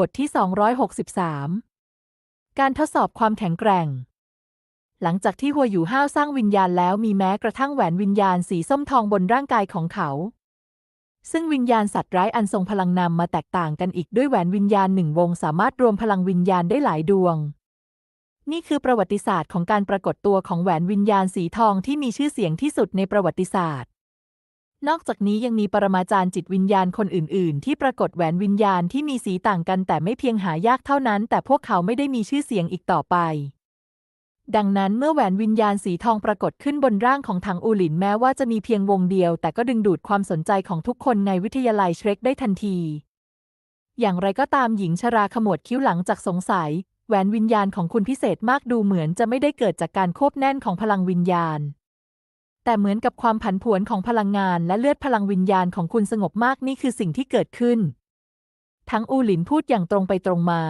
บทที่ 263 การทดสอบความแข็งแกร่ง หลังจากที่หัวอยู่ห้าวสร้างวิญญาณแล้วมีแม้กระทั่งแหวนวิญญาณสีส้มทองบนร่างกายของเขา ซึ่งวิญญาณสัตว์ร้ายอันทรงพลังนำมาแตกต่างกันอีกด้วยแหวนวิญญาณหนึ่งวงสามารถรวมพลังวิญญาณได้หลายดวง นี่คือประวัติศาสตร์ของการปรากฏตัวของแหวนวิญญาณสีทองที่มีชื่อเสียงที่สุดในประวัติศาสตร์ นอกจากนี้ยังมีปรมาจารย์จิตวิญญาณคนอื่น ๆ ที่ปรากฏแหวนวิญญาณที่มีสีต่างกัน แต่ไม่เพียงหายากเท่านั้น แต่พวกเขาไม่ได้มีชื่อเสียงอีกต่อไป ดังนั้นเมื่อแหวนวิญญาณสีทองปรากฏขึ้นบนร่างของถังอูหลินแม้ว่าจะมีเพียงวงเดียว แต่ก็ดึงดูดความสนใจของทุกคนในวิทยาลัยเชรกได้ทันที อย่างไรก็ตามหญิงชราขมวดคิ้วหลังจากสงสัย แหวนวิญญาณของคุณพิเศษมากดูเหมือนจะไม่ได้เกิดจากการควบแน่นของพลังวิญญาณ แต่เหมือนกับความผันผวนของพลังงานและเลือดพลังวิญญาณของคุณสงบมากนี่คือสิ่งที่เกิดขึ้น ทั้งอูหลินพูดอย่างตรงไปตรงมา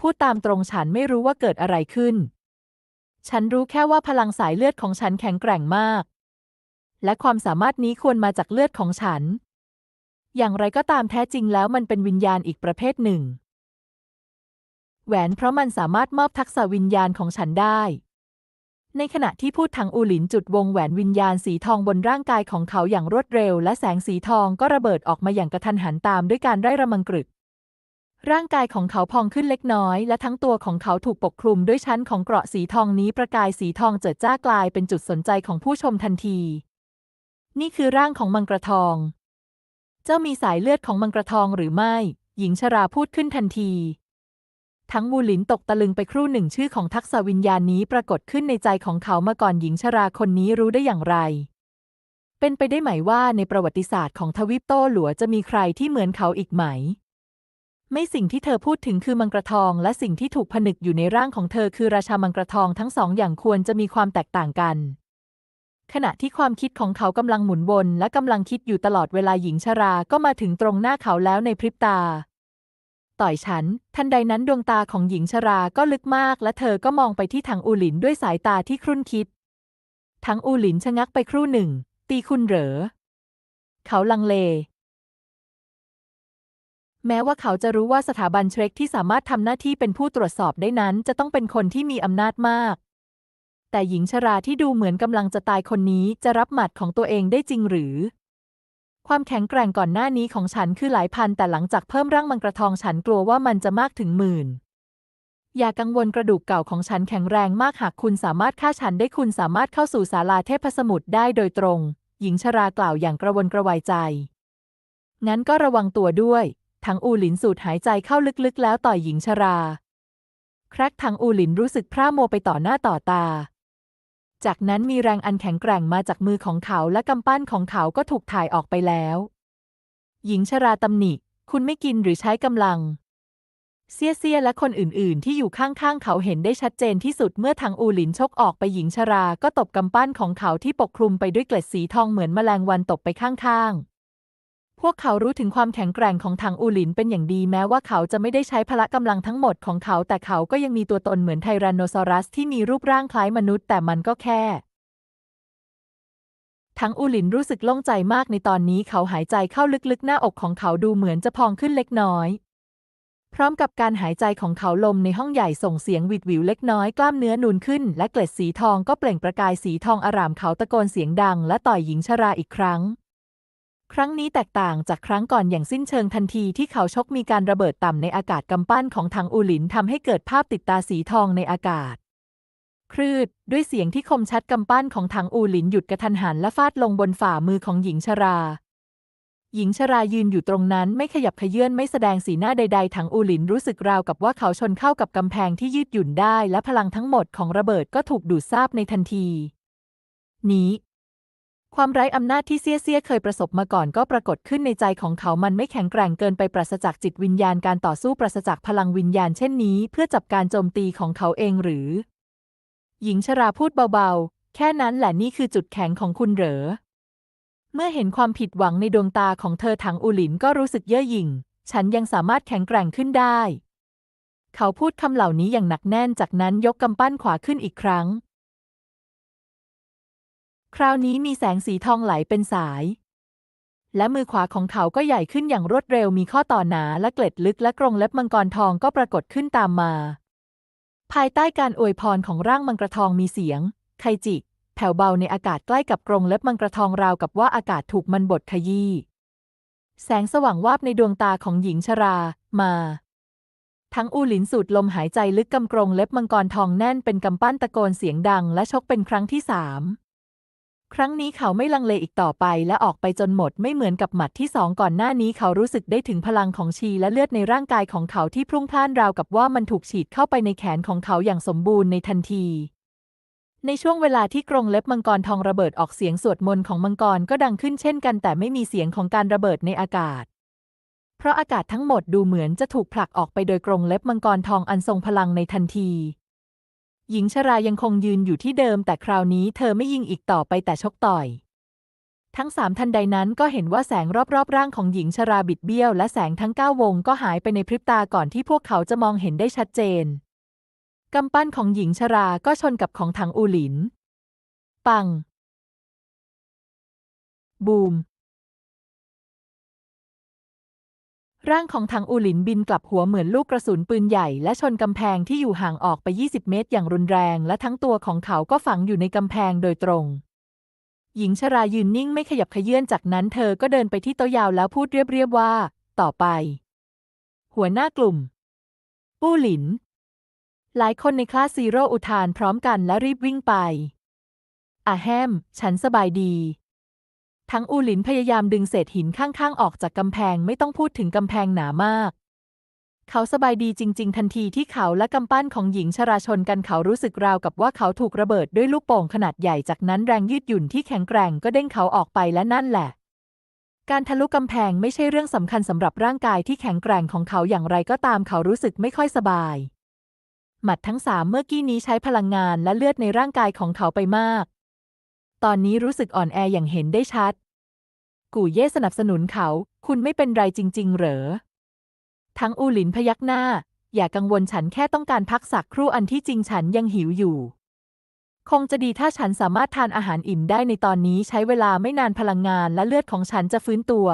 พูดตามตรงฉันไม่รู้ว่าเกิดอะไรขึ้น ฉันรู้แค่ว่าพลังสายเลือดของฉันแข็งแกร่งมาก และความสามารถนี้ควรมาจากเลือดของฉัน อย่างไรก็ตามแท้จริงแล้วมันเป็นวิญญาณอีกประเภทหนึ่ง แหวนเพราะมันสามารถมอบทักษะวิญญาณของฉันได้ ในขณะที่พูดทางอูหลินจุดวงแหวนวิญญาณสีทองบนร่างกายของเขาอย่างรวดเร็ว และแสงสีทองก็ระเบิดออกมาอย่างกระทันหันตามด้วยการไร่ระมังกรึก ร่างกายของเขาพองขึ้นเล็กน้อย และทั้งตัวของเขาถูกปกคลุมด้วยชั้นของเกราะสีทองนี้ประกายสีทองเจิดจ้ากลายเป็นจุดสนใจของผู้ชมทันที นี่คือร่างของมังกรทอง เจ้ามีสายเลือดของมังกรทองหรือไม่ หญิงชราพูดขึ้นทันที ทั้งวูหลินตกตะลึงไปครู่หนึ่งชื่อของทักษะวิญญาณนี้ปรากฏขึ้นในใจของเขามาก่อนหญิงชราคนนี้รู้ได้อย่างไร เป็นไปได้ไหมว่าในประวัติศาสตร์ของทวีปโต้หลัวจะมีใครที่เหมือนเขาอีกไหม ไม่สิ่งที่เธอพูดถึงคือมังกรทอง และสิ่งที่ถูกผนึกอยู่ในร่างของเธอคือราชามังกรทองทั้งสองอย่างควรจะมีความแตกต่างกันขณะที่ความคิดของเขากำลังหมุนวนและกำลังคิดอยู่ตลอดเวลาหญิงชราก็มาถึงตรงหน้าเขาแล้วในพริบตา ต่อยฉัน ทันใดนั้นดวงตาของหญิงชราก็ลึกมาก และเธอก็มองไปที่ทางอูหลินด้วยสายตาที่ครุ่นคิดทั้งอูหลินชะงักไปครู่หนึ่ง ตีคุณเหรอ เขาลังเล แม้ว่าเขาจะรู้ว่าสถาบันเชรกที่สามารถทำหน้าที่เป็นผู้ตรวจสอบได้นั้น จะต้องเป็นคนที่มีอำนาจมาก แต่หญิงชราที่ดูเหมือนกำลังจะตายคนนี้จะรับหมัดของตัวเองได้จริงหรือ ความแข็งแกร่งก่อนหน้านี้ของฉันคือหลายพัน แต่หลังจากเพิ่มร่างมังกรทองฉันกลัวว่ามันจะมากถึงหมื่น อย่ากังวลกระดูกเก่าของฉันแข็งแรงมากหากคุณสามารถฆ่าฉันได้คุณสามารถเข้าสู่ศาลาเทพสมุทรได้โดยตรง หญิงชรากล่าวอย่างกระวนกระวายใจ งั้นก็ระวังตัวด้วย ทั้งอูหลินสูดหายใจเข้าลึกๆ แล้วต่อยหญิงชรา แครกทั้งอูหลินรู้สึกพร่ามัวไปต่อหน้าต่อตา จากนั้นมีแรงอันแข็งแกร่งมาจากมือของเขาและกำปั้นของเขาก็ถูกถ่ายออกไปแล้ว หญิงชราตำหนิ คุณไม่กินหรือใช้กำลัง เซียเซียและคนอื่น ๆ ที่อยู่ข้าง ๆ เขาเห็นได้ชัดเจนที่สุดเมื่อทางอูหลินชกออกไปหญิงชราก็ตบกำปั้นของเขาที่ปกคลุมไปด้วยเกล็ดสีทองเหมือนแมลงวันตกไปข้าง ๆ พวกเขารู้ถึงความแข็งแกร่งของทางอูหลินเป็นอย่างดีแม้ว่าเขาจะไม่ได้ใช้พละกำลังทั้งหมดของเขา แต่เขาก็ยังมีตัวตนเหมือนไทแรนโนซอรัสที่มีรูปร่างคล้ายมนุษย์ แต่มันก็แค่ทั้งอูหลินรู้สึกโล่งใจมากในตอนนี้เขาหายใจเข้าลึกๆ หน้าอกของเขาดูเหมือนจะพองขึ้นเล็กน้อย พร้อมกับการหายใจของเขาลมในห้องใหญ่ส่งเสียงวิดวิวเล็กน้อยกล้ามเนื้อนูนขึ้น และเกล็ดสีทองก็เปล่งประกายสีทองอารามเขาตะโกนเสียงดัง และต่อยหญิงชราอีกครั้ง ครั้งนี้แตกต่างจากครั้งก่อนอย่างสิ้นเชิงทันทีที่เขาชกมีการระเบิดต่ำในอากาศกำปั้นของทางอูหลินทำให้เกิดภาพติดตาสีทองในอากาศครืด ด้วยเสียงที่คมชัดกำปั้นของทางอูหลินหยุดกระทันหันและฟาดลงบนฝ่ามือของหญิงชรา หญิงชรายืนอยู่ตรงนั้นไม่ขยับขยื่นไม่แสดงสีหน้าใดๆทางอูหลินรู้สึกราวกับว่าเขาชนเข้ากับกำแพงที่ยืดหยุ่นได้ และพลังทั้งหมดของระเบิดก็ถูกดูดซาบในทันที นี้ ความไร้อำนาจที่เซียเซียเคยประสบมาก่อนก็ปรากฏขึ้นในใจของเขามันไม่แข็งแกร่งเกินไปปราศจากจิตวิญญาณการต่อสู้ปราศจากพลังวิญญาณเช่นนี้ เพื่อจับการโจมตีของเขาเองหรือ หญิงชราพูดเบาๆ แค่นั้นแหละนี่คือจุดแข็งของคุณเหรอ เมื่อเห็นความผิดหวังในดวงตาของเธอถังอูหลินก็รู้สึกเย่อหยิ่ง ฉันยังสามารถแข็งแกร่งขึ้นได้ เขาพูดคำเหล่านี้อย่างหนักแน่นจากนั้นยกกำปั้นขวาขึ้นอีกครั้ง คราวนี้มีแสงสีทองไหลเป็นสาย และมือขวาของเขาก็ใหญ่ขึ้นอย่างรวดเร็วมีข้อต่อหนาและเกล็ดลึกและกรงเล็บมังกรทองก็ปรากฏขึ้นตามมา ภายใต้การอวยพรของร่างมังกรทองมีเสียง ไคจิ แผ่วเบาในอากาศใกล้กับกรงเล็บมังกรทองราวกับว่าอากาศถูกมันบดขยี้แสงสว่างวาบในดวงตาของหญิงชรา มา ทั้งอูหลินสูดลมหายใจลึกกำกรงเล็บมังกรทองแน่นเป็นกำปั้นตะโกนเสียงดังและชกเป็นครั้งที่สาม ครั้งนี้เขาไม่ลังเลอีกต่อไปและออกไปจนหมดไม่เหมือนกับหมัดที่สองก่อนหน้านี้เขารู้สึกได้ถึงพลังของชีและเลือดในร่างกายของเขาที่พรุ่งพล่านราวกับว่ามันถูกฉีดเข้าไปในแขนของเขาอย่างสมบูรณ์ในทันที ในช่วงเวลาที่กรงเล็บมังกรทองระเบิดออกเสียงสวดมนต์ของมังกรก็ดังขึ้นเช่นกันแต่ไม่มีเสียงของการระเบิดในอากาศ เพราะอากาศทั้งหมดดูเหมือนจะถูกผลักออกไปโดยกรงเล็บมังกรทองอันทรงพลังในทันที หญิงชรายังคงยืนอยู่ที่เดิม แต่คราวนี้เธอไม่ยิงอีกต่อไปแต่ชกต่อย ทั้งสามทันใดนั้นก็เห็นว่าแสงรอบๆ ร่างของหญิงชราบิดเบี้ยว และแสงทั้งเก้าวงก็หายไปในพริบตาก่อนที่พวกเขาจะมองเห็นได้ชัดเจนกำปั้นของหญิงชราก็ชนกับของถังอูหลิน ปัง บูม ร่างของถังอูหลินบินกลับหัวเหมือนลูกกระสุนปืนใหญ่และชนกำแพงที่อยู่ห่างออกไป 20 เมตรอย่างรุนแรง และทั้งตัวของเขาก็ฝังอยู่ในกำแพงโดยตรง หญิงชรายืนนิ่งไม่ขยับเขยื่อนจากนั้นเธอก็เดินไปที่โต๊ะยาวแล้วพูดเรียบๆว่า ต่อไป หัวหน้ากลุ่มปู้หลิน หลายคนในคลาสซีโร่อุทานพร้อมกันและรีบวิ่งไปอาแฮม ฉันสบายดี ทั้งอูหลินพยายามดึงเศษหินข้างๆ ออกจากกำแพงไม่ต้องพูดถึงกำแพงหนามาก เขาสบายดีจริง ๆ ทันทีที่เขาและกำปั้นของหญิงชราชนกันเขารู้สึกราวกับว่าเขาถูกระเบิดด้วยลูกโป่งขนาดใหญ่จากนั้นแรงยืดหยุ่นที่แข็งแกร่งก็เด้งเขาออกไปและนั่นแหละ การทะลุกำแพงไม่ใช่เรื่องสำคัญสำหรับร่างกายที่แข็งแกร่งของเขาอย่างไรก็ตามเขารู้สึกไม่ค่อยสบาย หมัดทั้งสามเมื่อกี้นี้ใช้พลังงานและเลือดในร่างกายของเขาไปมากตอนนี้รู้สึกอ่อนแออย่างเห็นได้ชัด กู่เย่สนับสนุนเขา คุณไม่เป็นไรจริง ๆ เหรอ ทั้งอูหลินพยักหน้า อย่ากังวลฉันแค่ต้องการพักสักครู่อันที่จริงฉันยังหิวอยู่ คงจะดีถ้าฉันสามารถทานอาหารอิ่มได้ในตอนนี้ใช้เวลาไม่นานพลังงานและเลือดของฉันจะฟื้นตัว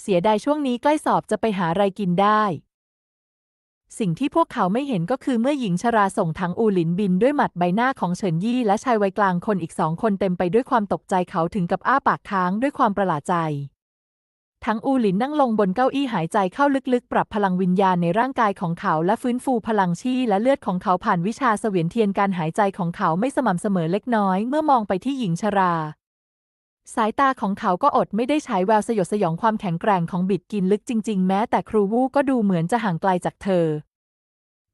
เสียดายช่วงนี้ใกล้สอบจะไปหาอะไรกินได้ สิ่งที่พวกเขาไม่เห็นก็คือเมื่อหญิงชราส่งทังอูหลินบินด้วยหมัดใบหน้าของเฉินยี่และชายวัยกลางคนอีกสองคนเต็มไปด้วยความตกใจเขาถึงกับอ้าปากค้างด้วยความประหลาดใจ ทั้งอูหลินนั่งลงบนเก้าอี้หายใจเข้าลึกๆ ปรับพลังวิญญาณในร่างกายของเขาและฟื้นฟูพลังชีและเลือดของเขาผ่านวิชาเสวียนเทียนการหายใจของเขาไม่สม่ำเสมอเล็กน้อย เมื่อมองไปที่หญิงชรา สายตาของเขาก็อดไม่ได้ฉายแววสยดสยองความแข็งแกร่งของบิดกินลึกจริง ๆ แม้แต่ครูวูก็ดูเหมือนจะห่างไกลจากเธอ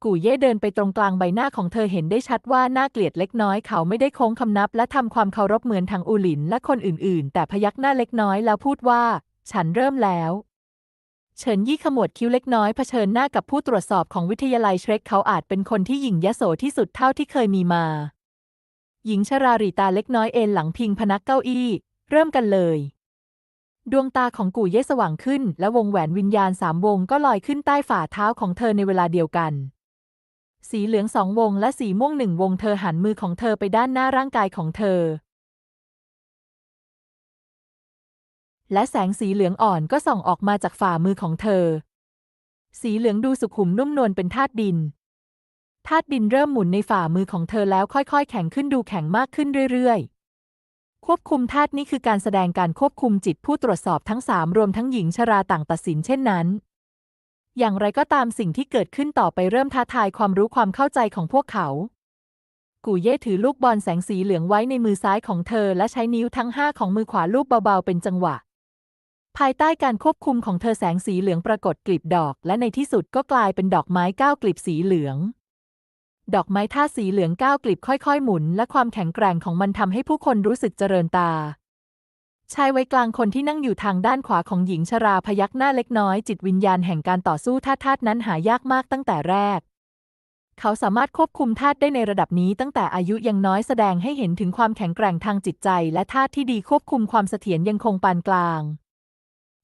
กูเย่เดินไปตรงกลางใบหน้าของเธอเห็นได้ชัดว่าน่าเกลียดเล็กน้อยเขาไม่ได้โค้งคำนับ และทำความเคารพเหมือนทางอูหลินและคนอื่น ๆ แต่พยักหน้าเล็กน้อยแล้วพูดว่า ฉันเริ่มแล้วเฉินยี่ขมวดคิ้วเล็กน้อยเผชิญหน้ากับผู้ตรวจสอบของวิทยาลัยเชรกเขาอาจเป็นคนที่หยิ่งยโสที่สุดเท่าที่เคยมีมา หญิงชรารีตาเล็กน้อยเอนหลังพิงพนักเก้าอี้ เริ่มกันเลย ดวงตาของกู่เย่สว่างขึ้น และวงแหวนวิญญาณสามวงก็ลอยขึ้นใต้ฝ่าเท้าของเธอในเวลาเดียวกัน สีเหลืองสองวงและสีม่วงหนึ่งวงเธอหันมือของเธอไปด้านหน้าร่างกายของเธอ และแสงสีเหลืองอ่อนก็ส่องออกมาจากฝ่ามือของเธอ สีเหลืองดูสุขุมนุ่มนวลเป็นธาตุดินธาตุดินเริ่มหมุนในฝ่ามือของเธอแล้วค่อยๆ แข็งขึ้นดูแข็งมากขึ้นเรื่อยๆ ควบคุมธาตุนี้คือการแสดงการควบคุมจิตผู้ตรวจสอบทั้งสามรวมทั้งหญิงชราต่างตัดสินเช่นนั้น อย่างไรก็ตามสิ่งที่เกิดขึ้นต่อไปเริ่มท้าทายความรู้ความเข้าใจของพวกเขา กูเย่ถือลูกบอลแสงสีเหลืองไว้ในมือซ้ายของเธอ และใช้นิ้วทั้งห้าของมือขวาลูบเบาๆเป็นจังหวะ ภายใต้การควบคุมของเธอแสงสีเหลืองปรากฏกลีบดอก และในที่สุดก็กลายเป็นดอกไม้เก้ากลีบสีเหลือง ดอกไม้ท่าสีเหลืองก้าวกลีบค่อยๆ หมุน และความแข็งแกร่งของมันทำให้ผู้คนรู้สึกเจริญตา ชายวัยกลางคนที่นั่งอยู่ทางด้านขวาของหญิงชราพยักหน้าเล็กน้อย จิตวิญญาณแห่งการต่อสู้ธาตุธาตนั้นหายากมากตั้งแต่แรก เขาสามารถควบคุมธาตุได้ในระดับนี้ตั้งแต่อายุยังน้อยแสดงให้เห็นถึงความแข็งแกร่งทางจิตใจ และธาตุที่ดีควบคุมความเสถียรยังคงปานกลาง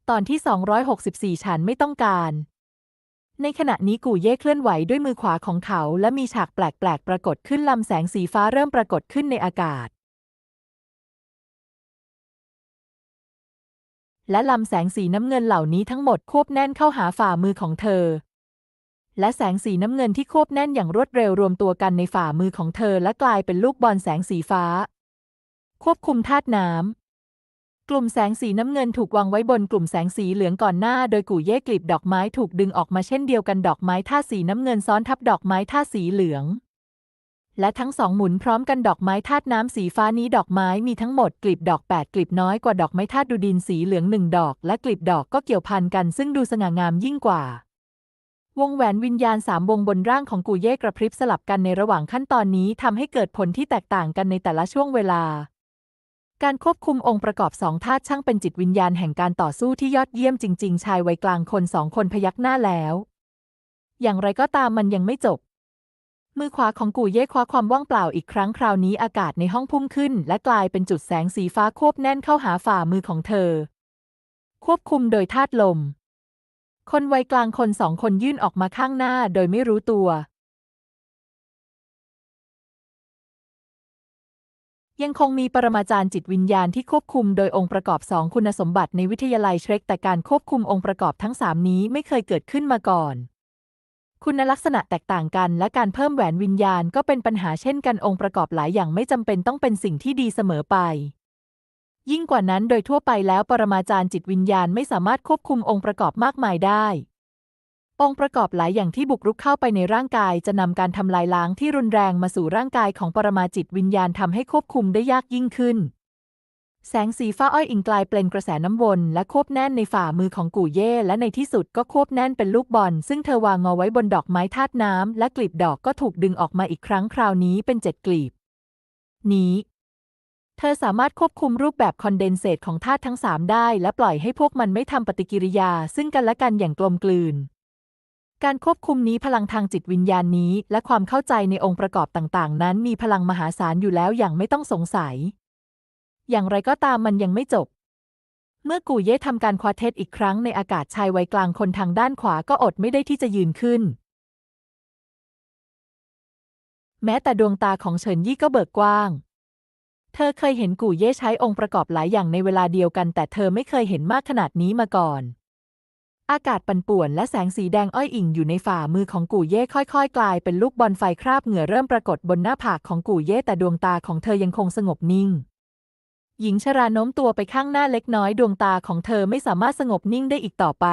ตอนที่ 264 ฉันไม่ต้องการ ในขณะนี้กูเย่เคลื่อนไหวด้วยมือขวาของเขา และมีฉากแปลกๆ ปรากฏขึ้นลำแสงสีฟ้าเริ่มปรากฏขึ้นในอากาศ และลำแสงสีน้ำเงินเหล่านี้ทั้งหมดควบแน่นเข้าหาฝ่ามือของเธอ และแสงสีน้ำเงินที่ควบแน่นอย่างรวดเร็วรวมตัวกันในฝ่ามือของเธอและกลายเป็นลูกบอลแสงสีฟ้า ควบคุมธาตุน้ำ กลุ่มแสงสีน้ำเงินถูกวางไว้บนกลุ่มแสงสีเหลืองก่อนหน้า โดยกู่เย่กลีบดอกไม้ถูกดึงออกมาเช่นเดียวกันดอกไม้ธาตุสีน้ำเงินซ้อนทับดอกไม้ธาตุสีเหลือง และทั้งสองหมุนพร้อมกันดอกไม้ธาตุน้ำสีฟ้านี้ดอกไม้มีทั้งหมดกลีบดอก8กลีบน้อยกว่าดอกไม้ธาตุดูดินสีเหลืองหนึ่งดอก และกลีบดอกก็เกี่ยวพันกัน ซึ่งดูสง่างามยิ่งกว่าวงแหวนวิญญาณสามวงบนร่างของกูเย่กระพริบสลับกันในระหว่างขั้นตอนนี้ทำให้เกิดผลที่แตกต่างกันในแต่ละช่วงเวลา การควบคุมองค์ประกอบสองธาตุช่างเป็นจิตวิญญาณแห่งการต่อสู้ที่ยอดเยี่ยมจริง ๆ ชายวัยกลางคนสองคนพยักหน้าแล้ว อย่างไรก็ตามมันยังไม่จบ มือขวาของกูเย่คว้าความว่างเปล่าอีกครั้งคราวนี้อากาศในห้องพุ่งขึ้น และกลายเป็นจุดแสงสีฟ้าควบแน่นเข้าหาฝ่ามือของเธอ ควบคุมโดยธาตุลม คนวัยกลางคนสองคนยื่นออกมาข้างหน้าโดยไม่รู้ตัว ยังคงมีปรมาจารย์จิตวิญญาณที่ควบคุมโดยองค์ประกอบสองคุณสมบัติในวิทยาลัยเชรกแต่การควบคุมองค์ประกอบทั้งสามนี้ไม่เคยเกิดขึ้นมาก่อน คุณลักษณะแตกต่างกันและการเพิ่มแหวนวิญญาณก็เป็นปัญหาเช่นกันองค์ประกอบหลายอย่างไม่จำเป็นต้องเป็นสิ่งที่ดีเสมอไป ยิ่งกว่านั้นโดยทั่วไปแล้วปรมาจารย์จิตวิญญาณไม่สามารถควบคุมองค์ประกอบมากมายได้ องค์ประกอบหลายอย่างที่บุกรุกเข้าไปในร่างกาย จะนำการทำลายล้างที่รุนแรงมาสู่ร่างกายของปรมาจิตวิญญาณทำให้ควบคุมได้ยากยิ่งขึ้น แสงสีฟ้าอ้อยอิงกลายเป็นกระแสน้ำวนและควบแน่นในฝ่ามือของกู่เย่และในที่สุดก็ควบแน่นเป็นลูกบอล ซึ่งเธอวางเอไว้บนดอกไม้ธาตุน้ำและกลีบดอกก็ถูกดึงออกมาอีกครั้งคราวนี้เป็นเจ็ดกลีบ นี้เธอสามารถควบคุมรูปแบบคอนเดนเซตของธาตุทั้งสามได้ และปล่อยให้พวกมันไม่ทำปฏิกิริยา ซึ่งกันและกันอย่างกลมกลืน การควบคุมนี้พลังทางจิตวิญญาณนี้ และความเข้าใจในองค์ประกอบต่างๆ นั้นมีพลังมหาศาลอยู่แล้วอย่างไม่ต้องสงสัย อย่างไรก็ตามมันยังไม่จบ เมื่อกู่เย่ทำการควาเทสอีกครั้งในอากาศชายวัยกลางคนทางด้านขวาก็อดไม่ได้ที่จะยืนขึ้น แม้แต่ดวงตาของเฉินยี่ก็เบิกกว้าง เธอเคยเห็นกู่เย่ใช้องค์ประกอบหลายอย่างในเวลาเดียวกัน แต่เธอไม่เคยเห็นมากขนาดนี้มาก่อน อากาศปั่นป่วนและแสงสีแดงอ้อยอิงอยู่ในฝ่ามือของกู่เย่ค่อยๆ กลายเป็นลูกบอลไฟคราบเหงื่อเริ่มปรากฏบนหน้าผากของกู่เย่แต่ดวงตาของเธอยังคงสงบนิ่ง หญิงชราโน้มตัวไปข้างหน้าเล็กน้อยดวงตาของเธอไม่สามารถสงบนิ่งได้อีกต่อไป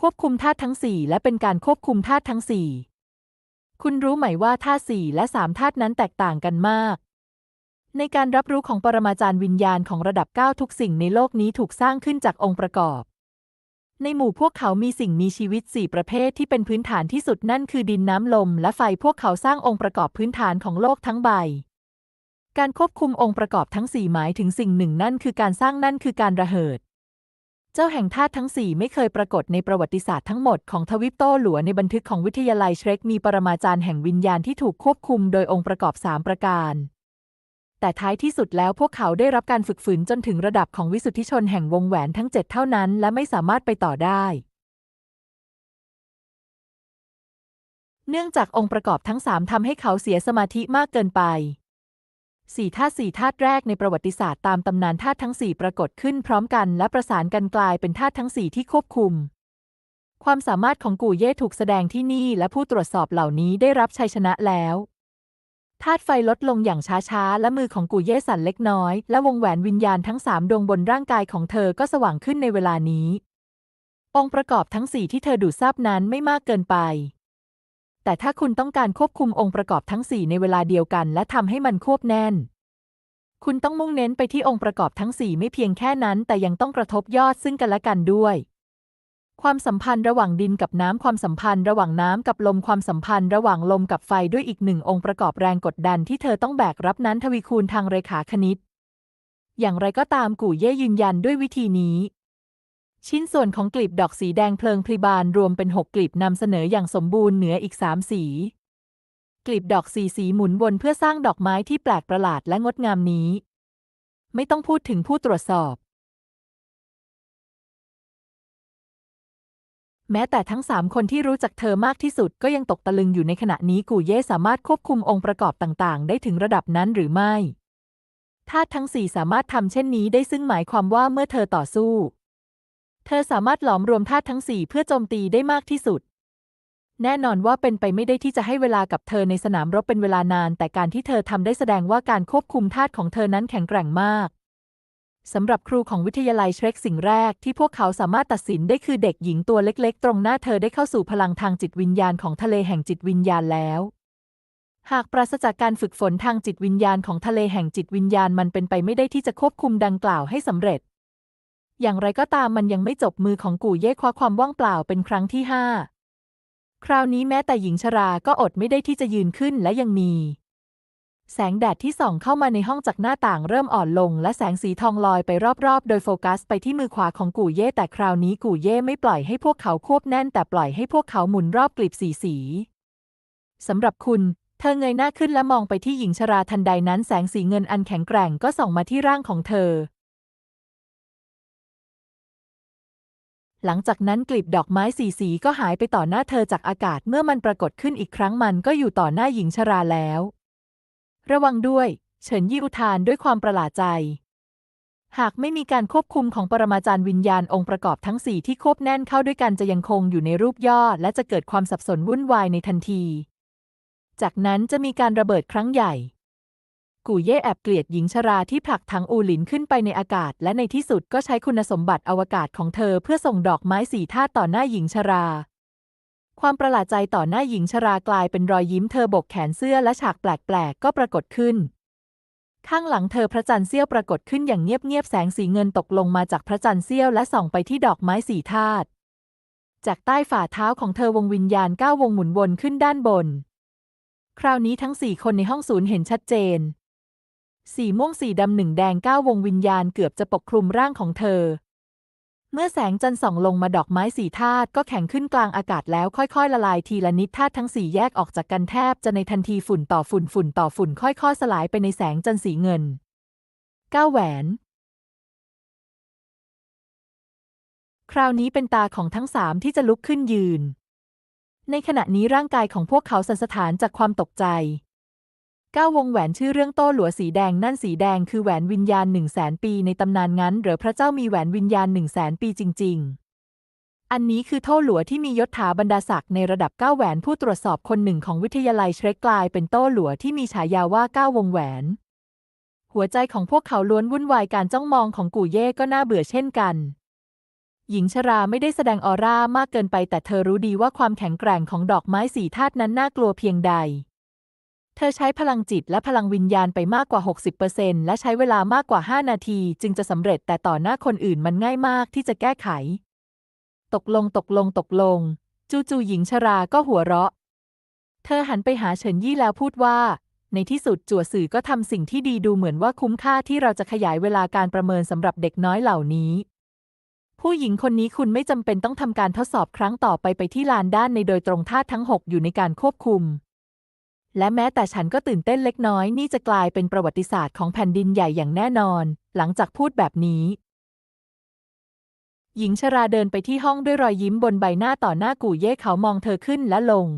ควบคุมธาตุทั้งสี่และเป็นการควบคุมธาตุทั้งสี่คุณรู้ไหมว่าธาตุสี่และสามธาตุนั้นแตกต่างกันมาก ในการรับรู้ของปรมาจารย์วิญญาณของระดับ 9 ทุกสิ่งในโลกนี้ถูกสร้างขึ้นจากองค์ประกอบ ในหมู่พวกเขามีสิ่งมีชีวิต 4 ประเภทที่เป็นพื้นฐานที่สุดนั่นคือดินน้ำลม และไฟพวกเขาสร้างองค์ประกอบพื้นฐานของโลกทั้งใบ การควบคุมองค์ประกอบทั้ง 4 หมายถึงสิ่งหนึ่งนั่นคือการสร้างนั่นคือการระเหิด เจ้าแห่งธาตุทั้ง 4 ไม่เคยปรากฏในประวัติศาสตร์ทั้งหมดของทวิปโตหลัวในบันทึกของวิทยาลัยเชรกมีปรมาจารย์แห่งวิญญาณที่ถูกควบคุมโดยองค์ประกอบ 3 ประการ แต่ท้ายที่สุดแล้วพวกเขาได้รับการฝึกฝนจนถึงระดับของวิสุทธิชนแห่งวงแหวนทั้ง7เท่านั้น และไม่สามารถไปต่อได้ เนื่องจากองค์ประกอบทั้ง3ทำให้เขาเสียสมาธิมากเกินไปสี่ธาตุสี่ธาตุแรกในประวัติศาสตร์ตามตำนานธาตุทั้งสี่ปรากฏขึ้นพร้อมกันและประสานกันกลายเป็นธาตุทั้งสี่ที่ควบคุม ความสามารถของกูเย่ถูกแสดงที่นี่และผู้ตรวจสอบเหล่านี้ได้รับชัยชนะแล้ว ธาตุไฟลดลงอย่างช้าๆ และมือของกูเย่สั่นเล็กน้อย และวงแหวนวิญญาณทั้งสามดวงบนร่างกายของเธอก็สว่างขึ้นในเวลานี้ องค์ประกอบทั้งสี่ที่เธอดูดซับนั้นไม่มากเกินไป แต่ถ้าคุณต้องการควบคุมองค์ประกอบทั้งสี่ในเวลาเดียวกัน และทำให้มันควบแน่น คุณต้องมุ่งเน้นไปที่องค์ประกอบทั้งสี่ไม่เพียงแค่นั้น แต่ยังต้องกระทบยอดซึ่งกันและกันด้วย ความสัมพันธ์ระหว่างดินกับน้ำความสัมพันธ์ระหว่างน้ำกับลมความสัมพันธ์ระหว่างลมกับไฟด้วยอีกหนึ่งองค์ประกอบแรงกดดันที่เธอต้องแบกรับนั้นทวีคูณทางเรขาคณิต อย่างไรก็ตามกู่เย่ยืนยันด้วยวิธีนี้ ชิ้นส่วนของกลีบดอกสีแดงเพลิงพลิบานรวมเป็นหกกลีบนำเสนออย่างสมบูรณ์เหนืออีกสามสีกลีบดอกสีสีหมุนวนเพื่อสร้างดอกไม้ที่แปลกประหลาดและงดงามนี้ ไม่ต้องพูดถึงผู้ตรวจสอบ แม้แต่ทั้งสามคนที่รู้จักเธอมากที่สุดก็ยังตกตะลึงอยู่ในขณะนี้กูเย่สามารถควบคุมองค์ประกอบต่างๆ ได้ถึงระดับนั้นหรือไม่ธาตุทั้งสี่สามารถทำเช่นนี้ได้ซึ่งหมายความว่าเมื่อเธอต่อสู้ เธอสามารถหลอมรวมธาตุทั้งสี่เพื่อโจมตีได้มากที่สุด แน่นอนว่าเป็นไปไม่ได้ที่จะให้เวลากับเธอในสนามรบเป็นเวลานาน แต่การที่เธอทำได้แสดงว่าการควบคุมธาตุของเธอนั้นแข็งแกร่งมาก สำหรับครูของวิทยาลัยเชรกสิ่งแรกที่พวกเขาสามารถตัดสินได้คือเด็กหญิงตัวเล็กๆ ตรงหน้าเธอได้เข้าสู่พลังทางจิตวิญญาณของทะเลแห่งจิตวิญญาณแล้ว หากปราศจากการฝึกฝนทางจิตวิญญาณของทะเลแห่งจิตวิญญาณมันเป็นไปไม่ได้ที่จะควบคุมดังกล่าวให้สำเร็จ อย่างไรก็ตามมันยังไม่จบมือของกู่เย่คว้าความว่างเปล่าเป็นครั้งที่ห้าคราวนี้แม้แต่หญิงชราก็อดไม่ได้ที่จะยืนขึ้นและยังมี แสงแดดที่ส่องเข้ามาในห้องจากหน้าต่างเริ่มอ่อนลง และแสงสีทองลอยไปรอบๆ โดยโฟกัสไปที่มือขวาของกู่เย่แต่คราวนี้กู่เย่ไม่ปล่อยให้พวกเขาควบแน่น แต่ปล่อยให้พวกเขาหมุนรอบกลีบสีสีสำหรับคุณ เธอเงยหน้าขึ้นและมองไปที่หญิงชราทันใดนั้นแสงสีเงินอันแข็งแกร่งก็ส่องมาที่ร่างของเธอ หลังจากนั้นกลีบดอกไม้สีสีก็หายไปต่อหน้าเธอจากอากาศเมื่อมันปรากฏขึ้นอีกครั้งมันก็อยู่ต่อหน้าหญิงชราแล้ว ระวังด้วย เฉินยี่อุทานด้วยความประหลาดใจ หากไม่มีการควบคุมของปรมาจารย์วิญญาณองค์ประกอบทั้งสี่ที่ควบแน่นเข้าด้วยกันจะยังคงอยู่ในรูปย่อ และจะเกิดความสับสนวุ่นวายในทันที จากนั้นจะมีการระเบิดครั้งใหญ่ กู่เย่แอบเกลียดหญิงชราที่ผลักถังอูหลินขึ้นไปในอากาศ และในที่สุดก็ใช้คุณสมบัติอวกาศของเธอเพื่อส่งดอกไม้สีธาต่อหน้าหญิงชรา ความประหลาดใจต่อหน้าหญิงชรากลายเป็นรอยยิ้มเธอบกแขนเสื้อและฉากแปลกๆ ก็ปรากฏขึ้น ข้างหลังเธอพระจันทร์เสี้ยวปรากฏขึ้นอย่างเงียบๆ แสงสีเงินตกลงมาจากพระจันทร์เสี้ยวและส่องไปที่ดอกไม้สีธาตุ จากใต้ฝ่าเท้าของเธอวงวิญญาณก้าววงหมุนวนขึ้นด้านบน คราวนี้ทั้งสี่คนในห้องศูนย์เห็นชัดเจน สีม่วงสีดำหนึ่งแดงก้าววงวิญญาณเกือบจะปกคลุมร่างของเธอ เมื่อแสงจันทร์ส่องลงมาดอกไม้สีธาตุก็แข็งขึ้นกลางอากาศแล้วค่อยๆ ละลายทีละนิดธาตุทั้งสี่แยกออกจากกันแทบจะในทันทีฝุ่นต่อฝุ่นฝุ่นต่อฝุ่นค่อยๆ สลายไปในแสงจันทร์สีเงินก้าแหวน คราวนี้เป็นตาของทั้งสามที่จะลุกขึ้นยืน ในขณะนี้ร่างกายของพวกเขาสันสถานจากความตกใจ ก้าวงแหวนชื่อเรื่องโต้หลัวสีแดงนั่นสีแดงคือแหวนวิญญาณหนึ่งแสนปีในตำนานงั้นหรือพระเจ้ามีแหวนวิญญาณหนึ่งแสนปีจริง ๆ อันนี้คือโต้หลัวที่มียศถาบรรดาศักดิ์ในระดับก้าแหวนผู้ตรวจสอบคนหนึ่งของวิทยาลัยเชรกกลายเป็นโต้หลัวที่มีฉายาว่าก้าววงแหวน หัวใจของพวกเขาล้วนวุ่นวายการจ้องมองของกู่เย่ก็น่าเบื่อเช่นกันหญิงชราไม่ได้แสดงออร่ามากเกินไปแต่เธอรู้ดีว่าความแข็งแกร่งของดอกไม้สีธาตุนั้นน่ากลัวเพียงใด เธอใช้พลังจิตและพลังวิญญาณไปมากกว่า 60%และใช้เวลามากกว่า 5 นาที จึงจะสำเร็จแต่ต่อหน้าคนอื่นมันง่ายมากที่จะแก้ไข ตกลงตกลงตกลง จู่ๆหญิงชราก็หัวเราะ เธอหันไปหาเฉินยี่แล้วพูดว่า ในที่สุดจั่วสื่อก็ทำสิ่งที่ดีดูเหมือนว่าคุ้มค่าที่เราจะขยายเวลาการประเมินสำหรับเด็กน้อยเหล่านี้ ผู้หญิงคนนี้คุณไม่จำเป็นต้องทำการทดสอบครั้งต่อไปไปที่ลานด้านในโดยตรงธาทั้ง 6 อยู่ในการควบคุม และแม้แต่ฉันก็ตื่นเต้นเล็กน้อยนี่จะกลายเป็นประวัติศาสตร์ของแผ่นดินใหญ่อย่างแน่นอน หลังจากพูดแบบนี้ หญิงชราเดินไปที่ห้องด้วยรอยยิ้มบนใบหน้าต่อหน้ากู่เย่เขามองเธอขึ้นและลง